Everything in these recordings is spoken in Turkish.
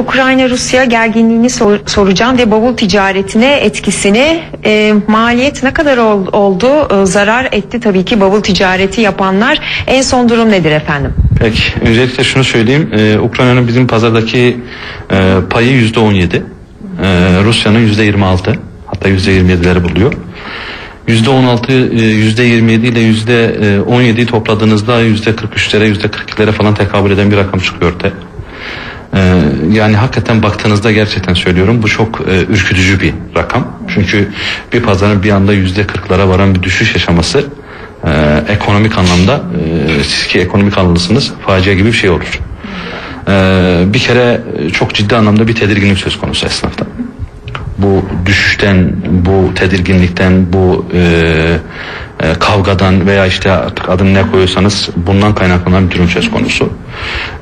Ukrayna-Rusya gerginliğini sor- soracağım ve bavul ticaretine etkisini e, maliyet ne kadar ol- oldu E, zarar etti tabii ki bavul ticareti yapanlar en son durum nedir efendim? Peki öncelikle şunu söyleyeyim. Ee, Ukrayna'nın bizim pazardaki e, payı yüzde on yedi. Rusya'nın yüzde yirmi altı. Hatta yüzde yirmi yedileri buluyor. Yüzde on altı, yüzde yirmi yedi ile yüzde on yediyi topladığınızda yüzde kırk üçlere, yüzde kırk ikilere falan tekabül eden bir rakam çıkıyor ortaya. Ee, yani hakikaten baktığınızda gerçekten söylüyorum bu çok e, ürkütücü bir rakam. Çünkü bir pazarın bir anda yüzde kırklara varan bir düşüş yaşaması e, ekonomik anlamda e, siz ki ekonomik anlamlısınız facia gibi bir şey olur. Ee, bir kere çok ciddi anlamda bir tedirginlik söz konusu esnafta. Bu düşüşten, bu tedirginlikten, bu e, kavgadan veya işte artık adını ne koyuyorsanız bundan kaynaklanan bir durum söz konusu.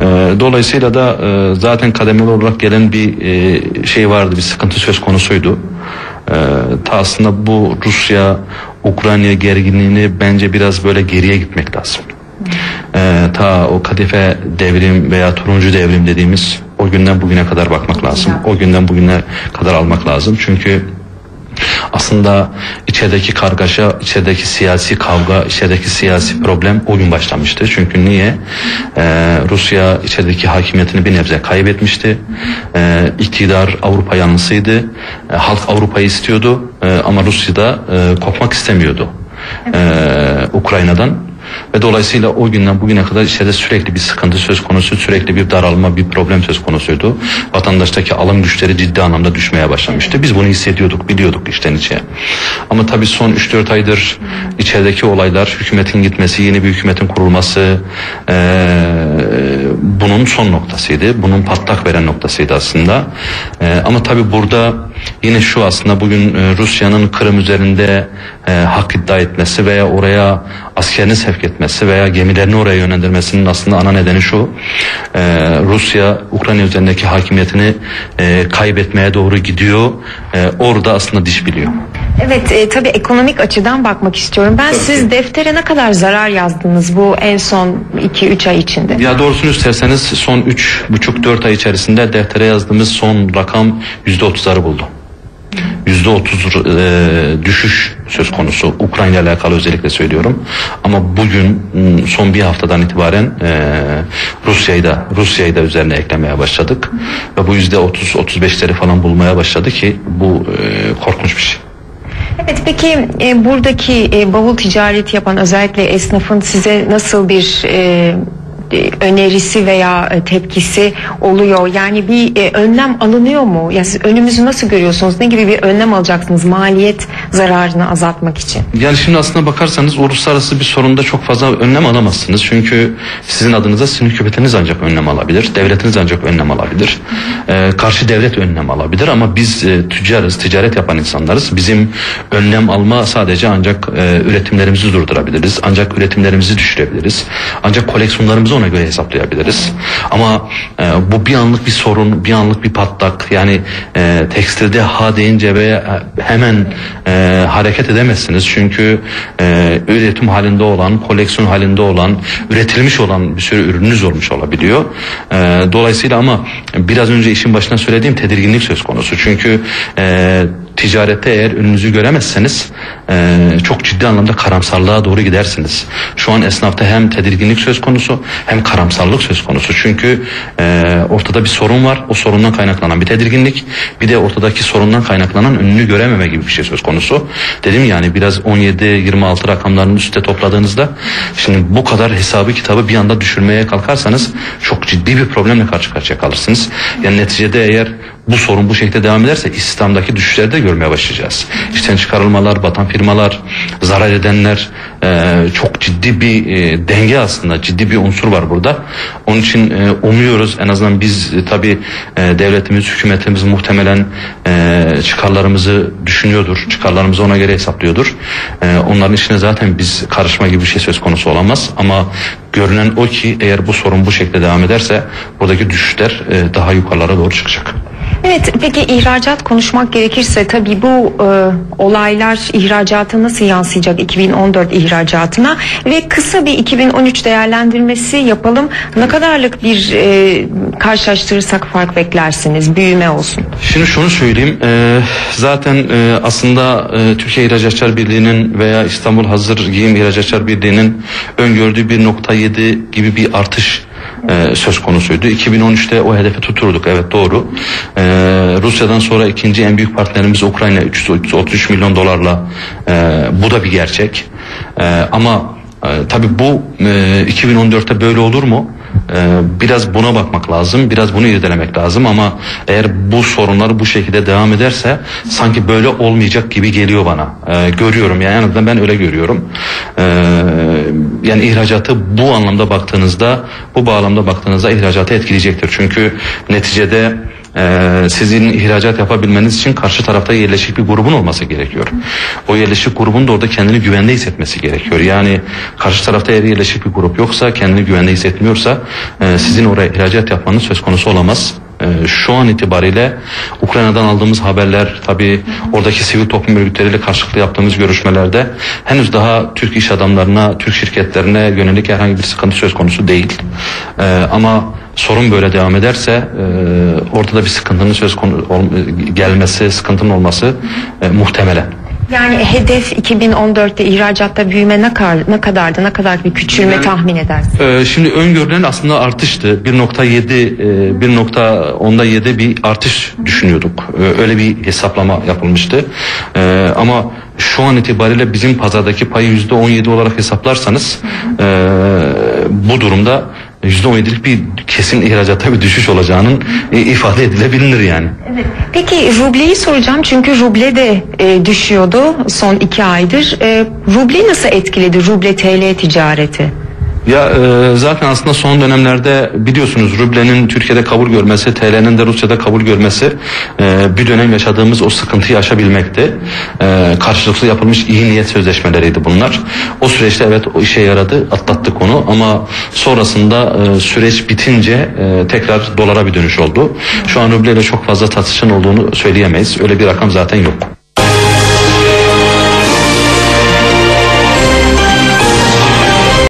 E, dolayısıyla da e, zaten kademeli olarak gelen bir e, şey vardı, bir sıkıntı söz konusuydu. E, ta aslında bu Rusya Ukrayna gerginliğini bence biraz böyle geriye gitmek lazım. E, ta o kadife devrim veya turuncu devrim dediğimiz o günden bugüne kadar bakmak lazım. O günden bugüne kadar almak lazım. Çünkü aslında içerideki kargaşa, içerideki siyasi kavga, içerideki siyasi problem o gün başlamıştı. Çünkü niye? Ee, Rusya içerideki hakimiyetini bir nebze kaybetmişti. Ee, iktidar Avrupa yanlısıydı. Ee, halk Avrupa'yı istiyordu ee, ama Rusya da e, kopmak istemiyordu. Ee, Ukrayna'dan ve dolayısıyla o günden bugüne kadar içeride sürekli bir sıkıntı söz konusu, sürekli bir daralma, bir problem söz konusuydu. Vatandaştaki alım güçleri ciddi anlamda düşmeye başlamıştı. Biz bunu hissediyorduk, biliyorduk içten içe. Ama tabii son 3-4 aydır içerideki olaylar, hükümetin gitmesi, yeni bir hükümetin kurulması eee, bunun son noktasıydı. Bunun patlak veren noktasıydı aslında. Eee, ama tabii burada yine şu aslında bugün e, Rusya'nın Kırım üzerinde e, hak iddia etmesi veya oraya askerini sevk etmesi veya gemilerini oraya yönlendirmesinin aslında ana nedeni şu. E, Rusya Ukrayna üzerindeki hakimiyetini e, kaybetmeye doğru gidiyor. E, orada aslında diş biliyor. Evet e, tabii ekonomik açıdan bakmak istiyorum. Ben siz deftere ne kadar zarar yazdınız bu en son 2-3 ay içinde? Ya doğrusunu isterseniz son 3,5-4 ay içerisinde deftere yazdığımız son rakam %30'ları buldu. %30 e, düşüş söz konusu Ukrayna ile alakalı özellikle söylüyorum. Ama bugün son bir haftadan itibaren e, Rusya'yı da Rusya'yı da üzerine eklemeye başladık ve bu %30-35'leri falan bulmaya başladı ki bu e, korkunç bir şey. Evet peki e, buradaki e, bavul ticareti yapan özellikle esnafın size nasıl bir e, önerisi veya e, tepkisi oluyor? Yani bir e, önlem alınıyor mu? Ya siz önümüzü nasıl görüyorsunuz? Ne gibi bir önlem alacaksınız maliyet zararını azaltmak için? Yani şimdi aslına bakarsanız uluslararası bir sorunda çok fazla önlem alamazsınız. Çünkü sizin adınıza sizin hükümetiniz ancak önlem alabilir. Devletiniz ancak önlem alabilir. Ee, karşı devlet önlem alabilir ama biz e, tüccarız, ticaret yapan insanlarız. Bizim önlem alma sadece ancak e, üretimlerimizi durdurabiliriz. Ancak üretimlerimizi düşürebiliriz. Ancak koleksiyonlarımızı ona göre hesaplayabiliriz. Ama e, bu bir anlık bir sorun, bir anlık bir patlak. Yani e, tekstilde ha deyince ve e, hemen e, hareket edemezsiniz. Çünkü e, üretim halinde olan, koleksiyon halinde olan, üretilmiş olan bir sürü ürününüz olmuş olabiliyor. E, dolayısıyla ama biraz önce işin başına söylediğim tedirginlik söz konusu. Çünkü e, ticarette eğer önünüzü göremezseniz e, çok ciddi anlamda karamsarlığa doğru gidersiniz. Şu an esnafta hem tedirginlik söz konusu hem karamsarlık söz konusu. Çünkü e, ortada bir sorun var. O sorundan kaynaklanan bir tedirginlik. Bir de ortadaki sorundan kaynaklanan önünü görememe gibi bir şey söz konusu. Dedim yani biraz 17-26 rakamlarının üstte topladığınızda şimdi bu kadar hesabı kitabı bir anda düşürmeye kalkarsanız çok ciddi bir problemle karşı karşıya kalırsınız. Yani neticede eğer bu sorun bu şekilde devam ederse İslam'daki düşüşleri de görmeye başlayacağız. İşten çıkarılmalar, batan firmalar, zarar edenler e, çok ciddi bir e, denge aslında, ciddi bir unsur var burada. Onun için e, umuyoruz en azından biz e, tabi e, devletimiz, hükümetimiz muhtemelen e, çıkarlarımızı düşünüyordur, çıkarlarımızı ona göre hesaplıyordur. E, onların işine zaten biz karışma gibi bir şey söz konusu olamaz ama görünen o ki eğer bu sorun bu şekilde devam ederse buradaki düşüşler e, daha yukarılara doğru çıkacak. Evet peki ihracat konuşmak gerekirse tabii bu e, olaylar ihracata nasıl yansıyacak 2014 ihracatına ve kısa bir 2013 değerlendirmesi yapalım. Ne kadarlık bir e, karşılaştırırsak fark beklersiniz büyüme olsun. Şimdi şunu söyleyeyim. e, zaten e, aslında e, Türkiye İhracatçılar Birliği'nin veya İstanbul Hazır Giyim İhracatçılar Birliği'nin öngördüğü 1.7 gibi bir artış e, söz konusuydu. 2013'te o hedefi tuturduk. Evet doğru. E, Rusya'dan sonra ikinci en büyük partnerimiz Ukrayna 333 milyon dolarla e, bu da bir gerçek. E, ama e, tabii bu e, 2014'te böyle olur mu? Ee, biraz buna bakmak lazım, biraz bunu irdelemek lazım ama eğer bu sorunlar bu şekilde devam ederse sanki böyle olmayacak gibi geliyor bana. Ee, görüyorum yani en azından ben öyle görüyorum. Ee, yani ihracatı bu anlamda baktığınızda, bu bağlamda baktığınızda ihracatı etkileyecektir. Çünkü neticede ee, sizin ihracat yapabilmeniz için karşı tarafta yerleşik bir grubun olması gerekiyor. O yerleşik grubun da orada kendini güvende hissetmesi gerekiyor. Yani karşı tarafta eğer yerleşik bir grup yoksa, kendini güvende hissetmiyorsa e, sizin oraya ihracat yapmanız söz konusu olamaz. E, şu an itibariyle Ukrayna'dan aldığımız haberler tabi oradaki sivil toplum örgütleriyle karşılıklı yaptığımız görüşmelerde henüz daha Türk iş adamlarına, Türk şirketlerine yönelik herhangi bir sıkıntı söz konusu değil. E, ama sorun böyle devam ederse e, ortada bir sıkıntının söz konu gelmesi, sıkıntının olması e, muhtemelen. Yani hedef 2014'te ihracatta büyüme ne kadar ne kadardı? Ne kadar bir küçülme Yani- tahmin edersin? Ee, şimdi öngörülen aslında artıştı. 1.7 e, 1.10'da 7 bir artış düşünüyorduk. Ee, öyle bir hesaplama yapılmıştı. Ee, ama şu an itibariyle bizim pazardaki payı %17 olarak hesaplarsanız e, bu durumda %17'lik bir kesin ihracatta bir düşüş olacağının e, ifade edilebilir yani. Peki rubleyi soracağım çünkü ruble de e, düşüyordu son iki aydır. E, ruble nasıl etkiledi ruble TL ticareti? Ya e, zaten aslında son dönemlerde biliyorsunuz rublenin Türkiye'de kabul görmesi, TL'nin de Rusya'da kabul görmesi e, bir dönem yaşadığımız o sıkıntıyı aşabilmekti. E, karşılıklı yapılmış iyi niyet sözleşmeleriydi bunlar. O süreçte evet o işe yaradı, atlattık onu ama sonrasında e, süreç bitince e, tekrar dolara bir dönüş oldu. Şu an rubleyle çok fazla satışın olduğunu söyleyemeyiz. Öyle bir rakam zaten yok.